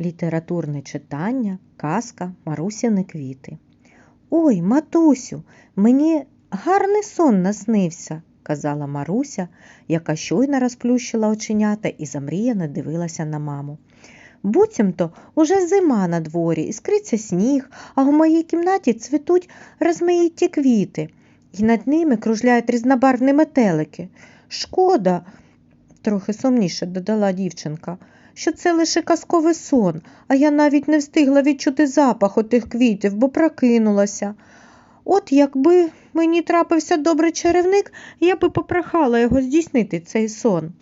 Літературне читання, казка Марусіни квіти. Ой, матусю, мені гарний сон наснився, казала Маруся, яка щойно розплющила оченята і замріяно дивилася на маму. Буцімто уже зима на дворі, іскриться сніг, а у моїй кімнаті цвітуть розмаїті квіти, і над ними кружляють різнобарвні метелики. Шкода, трохи сумніше додала дівчинка, що це лише казковий сон, а я навіть не встигла відчути запах отих квітів, бо прокинулася. От якби мені трапився добрий чарівник, я би попрохала його здійснити цей сон.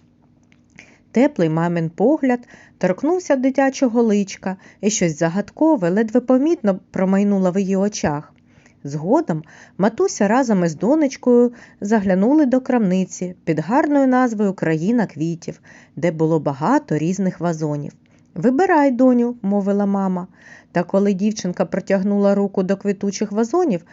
Теплий мамин погляд торкнувся дитячого личка, і щось загадкове, ледве помітно промайнуло в її очах. Згодом матуся разом із донечкою заглянули до крамниці під гарною назвою Країна квітів, де було багато різних вазонів. Вибирай, доню, мовила мама. Та коли дівчинка протягнула руку до квітучих вазонів,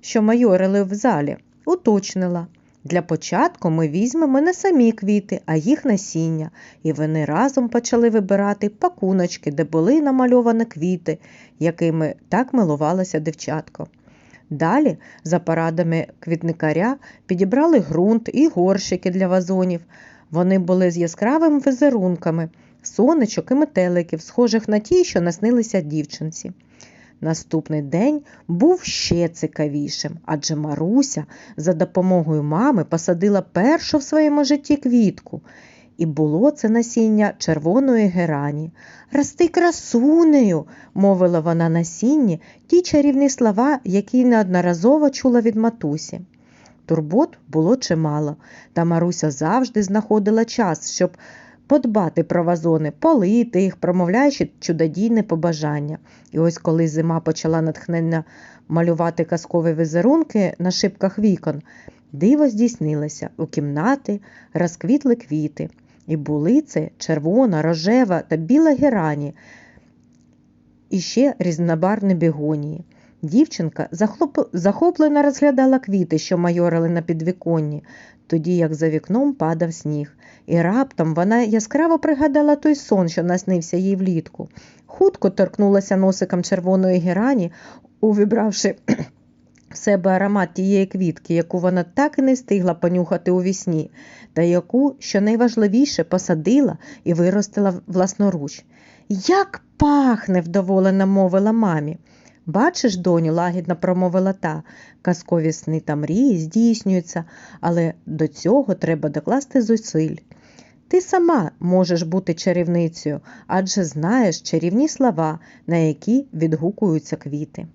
що майорили в залі, уточнила. Для початку ми візьмемо не самі квіти, а їх насіння, і вони разом почали вибирати пакуночки, де були намальовані квіти, якими так милувалося дівчатко. Далі, за порадами квітникаря, підібрали ґрунт і горщики для вазонів. Вони були з яскравими візерунками, сонечок і метеликів, схожих на ті, що наснилися дівчинці. Наступний день був ще цікавішим, адже Маруся за допомогою мами посадила першу в своєму житті квітку. І було це насіння червоної герані. Расти красунею, мовила вона на сінні ті чарівні слова, які неодноразово чула від матусі. Турбот було чимало, та Маруся завжди знаходила час, щоб подбати про вазони, полити їх, промовляючи чудодійне побажання. І ось коли зима почала натхненно малювати казкові візерунки на шибках вікон, диво здійснилося у кімнати розквітли квіти. І були це червона, рожева та біла герані, і ще різнобарвні бігонії. Дівчинка захоплено розглядала квіти, що майорили на підвіконні, тоді як за вікном падав сніг, і раптом вона яскраво пригадала той сон, що наснився їй влітку. Хутко торкнулася носиком червоної герані, увібравши в себе аромат тієї квітки, яку вона так і не встигла понюхати у вісні, та яку, що найважливіше, посадила і виростила власноруч. Як пахне, вдоволена мовила мамі. Бачиш, доню, лагідно промовила та, казкові сни та мрії здійснюються, але до цього треба докласти зусиль. Ти сама можеш бути чарівницею, адже знаєш чарівні слова, на які відгукуються квіти.